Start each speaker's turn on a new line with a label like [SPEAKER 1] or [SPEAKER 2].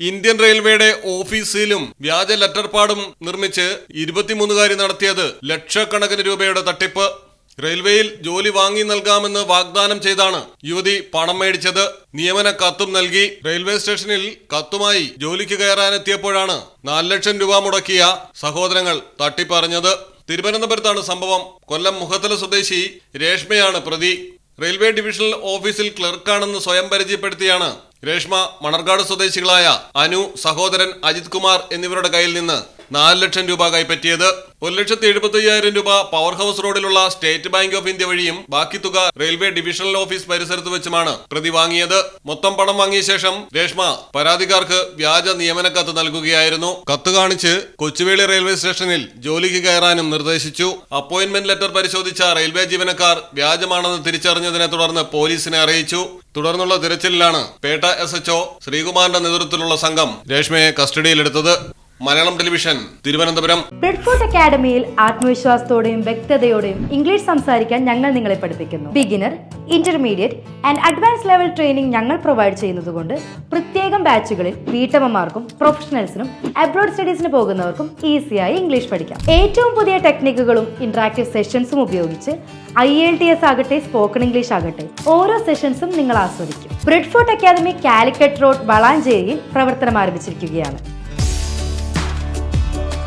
[SPEAKER 1] Indian റെയിൽവേയുടെ ഓഫീസിലും വ്യാജ ലെറ്റർ പാഡും നിർമ്മിച്ച് ഇരുപത്തിമൂന്നുകാരി നടത്തിയത് ലക്ഷക്കണക്കിന് രൂപയുടെ തട്ടിപ്പ്. റെയിൽവേയിൽ ജോലി വാങ്ങി നൽകാമെന്ന് വാഗ്ദാനം ചെയ്താണ് യുവതി പണം മേടിച്ചത്. നിയമന കത്തും നൽകി. റെയിൽവേ സ്റ്റേഷനിൽ കത്തുമായി ജോലിക്ക് കയറാനെത്തിയപ്പോഴാണ് നാല് ലക്ഷം രൂപ മുടക്കിയ സഹോദരങ്ങൾ തട്ടിപ്പറഞ്ഞത്. തിരുവനന്തപുരത്താണ് സംഭവം. കൊല്ലം മുഖത്തല സ്വദേശി രേഷ്മയാണ് പ്രതി. റെയിൽവേ ഡിവിഷണൽ ഓഫീസിൽ ക്ലർക്കാണെന്ന് സ്വയം പരിചയപ്പെടുത്തിയാണ് രേഷ്മ മണർകാട് സ്വദേശികളായ അനു സഹോദരൻ അജിത് കുമാർ എന്നിവരുടെ കയ്യിൽ നിന്ന് നാല് ലക്ഷം രൂപ കൈപ്പറ്റിയത്. ഒരു ലക്ഷത്തി എഴുപത്തി അയ്യായിരം രൂപ പവർ ഹൗസ് റോഡിലുള്ള സ്റ്റേറ്റ് ബാങ്ക് ഓഫ് ഇന്ത്യ വഴിയും ബാക്കി തുക റെയിൽവേ ഡിവിഷണൽ ഓഫീസ് പരിസരത്ത് വെച്ചുമാണ് പ്രതി വാങ്ങിയത്. മൊത്തം പണം വാങ്ങിയ ശേഷം രേഷ്മ പരാതിക്കാർക്ക് വ്യാജ നിയമന കത്ത് നൽകുകയായിരുന്നു. കത്ത് കാണിച്ച് കൊച്ചുവേളി റെയിൽവേ സ്റ്റേഷനിൽ ജോലിക്ക് കയറാനും നിർദ്ദേശിച്ചു. അപ്പോയിന്റ്മെന്റ് ലെറ്റർ പരിശോധിച്ച റെയിൽവേ ജീവനക്കാർ വ്യാജമാണെന്ന് തിരിച്ചറിഞ്ഞതിനെ തുടർന്ന് പോലീസിനെ അറിയിച്ചു. തുടർന്നുള്ള തിരച്ചിലിലാണ് പേട്ട എസ് എച്ച്ഒ ശ്രീകുമാറിന്റെ നേതൃത്വത്തിലുള്ള സംഘം രേഷ്മയെ കസ്റ്റഡിയിലെടുത്തത്. മലയാളം ടെലിവിഷൻ തിരുവനന്തപുരം.
[SPEAKER 2] ബ്രെഡ്ഫോർട്ട് അക്കാഡമിയിൽ ആത്മവിശ്വാസത്തോടെയും വ്യക്തതയോടെയും ഇംഗ്ലീഷ് സംസാരിക്കാൻ ഞങ്ങൾ നിങ്ങളെ പഠിപ്പിക്കുന്നു. Beginner intermediate and advance level training ഞങ്ങൾ പ്രൊവൈഡ് ചെയ്യുന്നതുകൊണ്ട് പ്രത്യേകം ബാച്ചുകളിൽ വീട്ടമ്മമാർക്കും പ്രൊഫഷണൽസിനും അബ്രോഡ് സ്റ്റഡീസിന് പോകുന്നവർക്കും ഈസിയായി ഇംഗ്ലീഷ് പഠിക്കാം. ഏറ്റവും പുതിയ ടെക്നിക്കുകളും ഇന്ററാക്റ്റീവ് സെഷൻസും ഉപയോഗിച്ച് ഐ എൽ ടി എസ് ആകട്ടെ സ്പോക്കൺ ഇംഗ്ലീഷ് ആകട്ടെ ഓരോ സെഷൻസും നിങ്ങൾ ആസ്വദിക്കും. ബ്രെഡ്ഫോർട്ട് അക്കാദമി കാലിക്കറ്റ് റോഡ് വളാഞ്ചേരിയിൽ പ്രവർത്തനം ആരംഭിച്ചിരിക്കുകയാണ്.